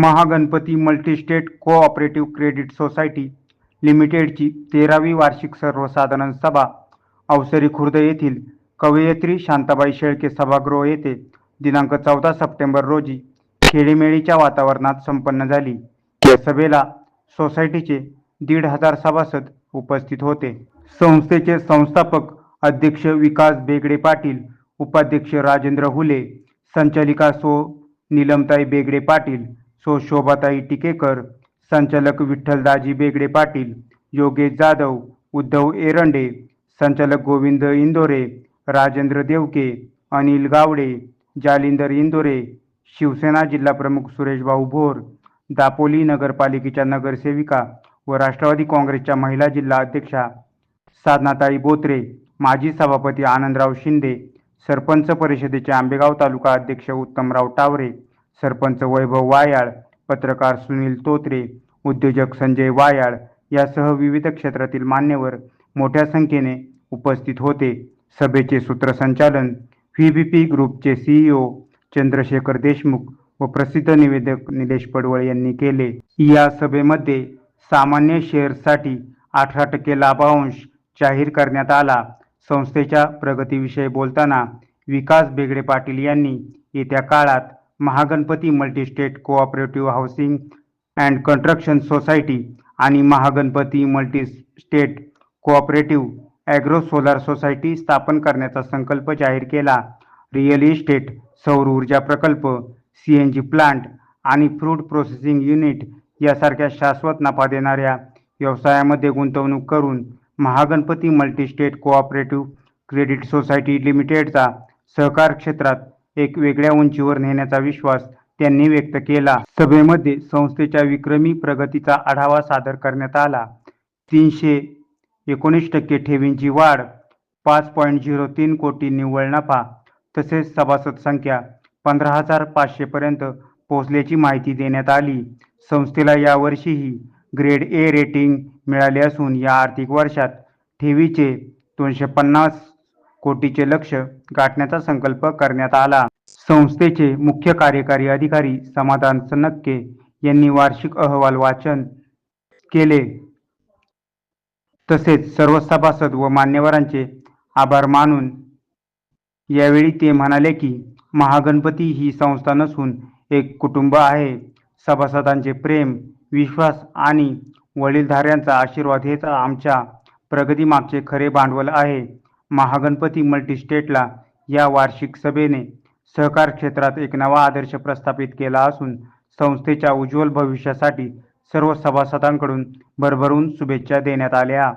Mahaganpati multistate cooperative credit society लिमिटेडची तेरावी वार्षिक सर्वसाधारण सभा अवसरी खुर्द येथील कवयित्री शांताबाई शेळके सभागृह येथे दिनांक चौदा सप्टेंबर रोजी खेळीमेळीच्या वातावरणात संपन्न झाली. या सभेला सोसायटीचे दीड हजार सभासद उपस्थित होते. संस्थेचे संस्थापक अध्यक्ष विकास बेगडे पाटील उपाध्यक्ष राजेंद्र हुले संचालिका सो नीलमताई बेगडे पाटील सो शोभाताई टिकेकर संचालक विठ्ठलदाजी बेगडे पाटील योगेश जाधव उद्धव एरंडे संचालक गोविंद इंदोरे राजेंद्र देवके अनिल गावडे जालिंदर इंदोरे शिवसेना जिल्हाप्रमुख सुरेशभाऊ भोर दापोली नगरपालिकेच्या नगरसेविका व राष्ट्रवादी काँग्रेसच्या महिला जिल्हा अध्यक्षा साधनाताई बोत्रे माजी सभापती आनंदराव शिंदे सरपंच परिषदेचे आंबेगाव तालुका अध्यक्ष उत्तमराव टावरे सरपंच वैभव वायाळ पत्रकार सुनील तोत्रे उद्योजक संजय वायाळ यासह विविध क्षेत्रातील मान्यवर मोठ्या संख्येने उपस्थित होते. सभेचे सूत्रसंचालन व्ही बी पी ग्रुपचे सीईओ चंद्रशेखर देशमुख व प्रसिद्ध निवेदक निलेश पडवळ यांनी केले. या सभेमध्ये सामान्य शेअर्ससाठी अठरा टक्के लाभांश जाहीर करण्यात आला. संस्थेच्या प्रगतीविषयी बोलताना विकास बेगडे पाटील यांनी येत्या काळात Mahaganpati multistate cooperative housing and construction society आणि Mahaganpati multistate cooperative agro solar society स्थापन करण्याचा संकल्प जाहीर केला. रिअल इस्टेट सौर ऊर्जा प्रकल्प सी एन जी प्लांट आणि फ्रूट प्रोसेसिंग युनिट यासारख्या शाश्वत नफा देणाऱ्या व्यवसायामध्ये गुंतवणूक करून Mahaganpati multistate cooperative credit society लिमिटेडचा सहकार क्षेत्रात एक वेगळ्या उंचीवर नेण्याचा विश्वास त्यांनी व्यक्त केला. सभेमध्ये संस्थेच्या विक्रमी प्रगतीचा आढावा सादर करण्यात आला. तीनशे एकोणीस टक्के ठेवींची वाढ पाच पॉईंट झिरो तीन कोटी निव्वळ नफा तसेच सभासद संख्या पंधरा हजार पाचशेपर्यंत पोहोचल्याची माहिती देण्यात आली. संस्थेला यावर्षीही ग्रेड ए रेटिंग मिळाले असून या आर्थिक वर्षात ठेवीचे दोनशे पन्नास कोटीचे लक्ष गाठण्याचा संकल्प करण्यात आला. संस्थेचे मुख्य कार्यकारी अधिकारी समाधान सनक्के यांनी वार्षिक अहवाल वाचन केले. तसेच सर्व सभासद व मान्यवरांचे आभार मानून यावेळी ते म्हणाले की महागणपती ही संस्था नसून एक कुटुंब आहे. सभासदांचे प्रेम विश्वास आणि वडीलधाऱ्यांचा आशीर्वाद हेच आमच्या प्रगतीमागचे खरे भांडवल आहे. महागणपती मल्टीस्टेटला या वार्षिक सभेने सहकार क्षेत्रात एक नवा आदर्श प्रस्थापित केला असून संस्थेच्या उज्ज्वल भविष्यासाठी सर्व सभासदांकडून भरभरून शुभेच्छा देण्यात आल्या.